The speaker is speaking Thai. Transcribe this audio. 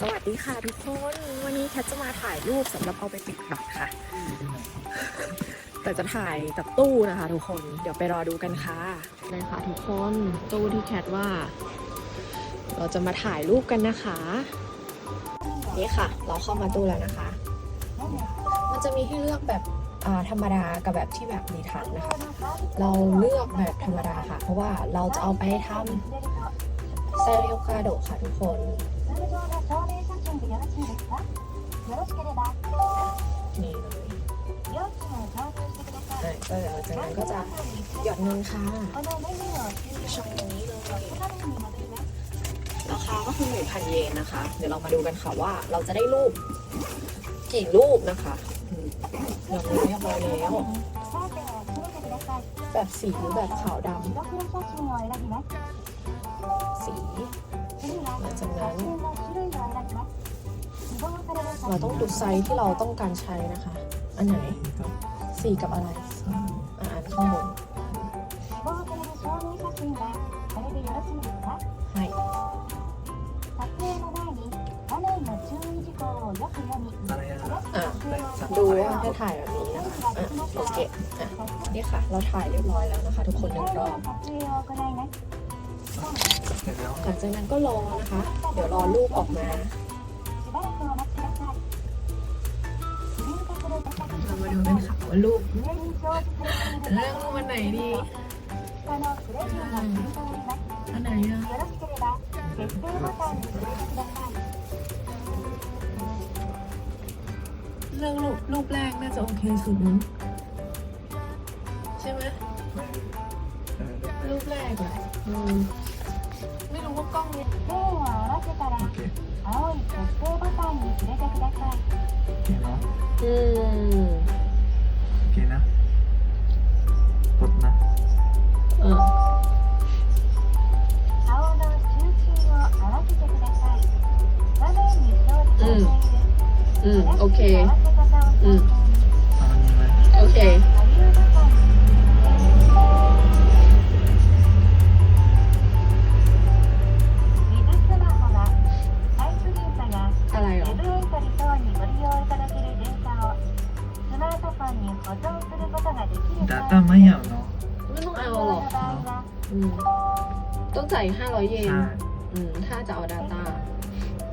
สวัสดีค่ะทุกคน วันนี้แคทจะมาถ่ายรูปสำหรับเอาไปติดบัตรค่ะ แต่จะถ่ายกับตู้นะคะ ทุกคน เดี๋ยวไปรอดูกันค่ะเลยค่ะทุกคนตู้ที่แคทว่า เราจะมาถ่ายรูปกันนะคะ นี่ค่ะ เราเข้ามาตู้แล้วนะคะ มันจะมีให้เลือกแบบอ่าธรรมดากับแบบที่แบบมีถังนะคะ เราเลือกแบบธรรมดาค่ะ เพราะว่าเราจะเอาไปทำ ส้นเอวคาโดค่ะทุกคนนี่เลยเดี๋ยจากนั้นก็จะหยอดเงินค่ะช่องนี้เลยราคาก็คือ1,000เยนนะคะ เดี๋ยวเรามาดูกันค่ะว่าเราจะได้รูปกี่รูปนะคะยังไม่ยอยแล้ว แบบสีหรือแบบขาวดำสีหลังจากนั้น เราต้องดูไซส์ที่เราต้องการใช้นะคะ อันไหนสีกับอะไรอ่านข้างบนดูว่าถ่ายแบบนี้ โอเคอ่นี่ค่ะ เราถ่ายเรียบร้อยแล้วนะคะ ทุกคนหนึ่งรอบหลังจากนั้นก็รอนะคะ เดี๋ยวรอลูกออกมาเรามาดูกันค่ะว่าลูกเรื่องลูกวันไหนดีอันไหนอะ เรื่องรูปรูปแรกน่าจะโอเคสุดมั้งใช่ไหม เออ รูปแรกอะอืมไม่รู้ว่ากล้องเนี่ย 線を合わせたら โอเค 青い決定ボタンに触れてください โอเคเนาะ อืม โอเคนะกดนะ เออ 青の中心を合わせてください画面に表示されている อืม โอเค 合わせ方を参考に เ อืมโอเค อะไรหรอดาต้าไม่เอาเนาะไม่ต้องเอาหรอกอืมต้องจ่ายห้าร้อยเยน ใช่ อืม ถ้าจะเอาดาต้า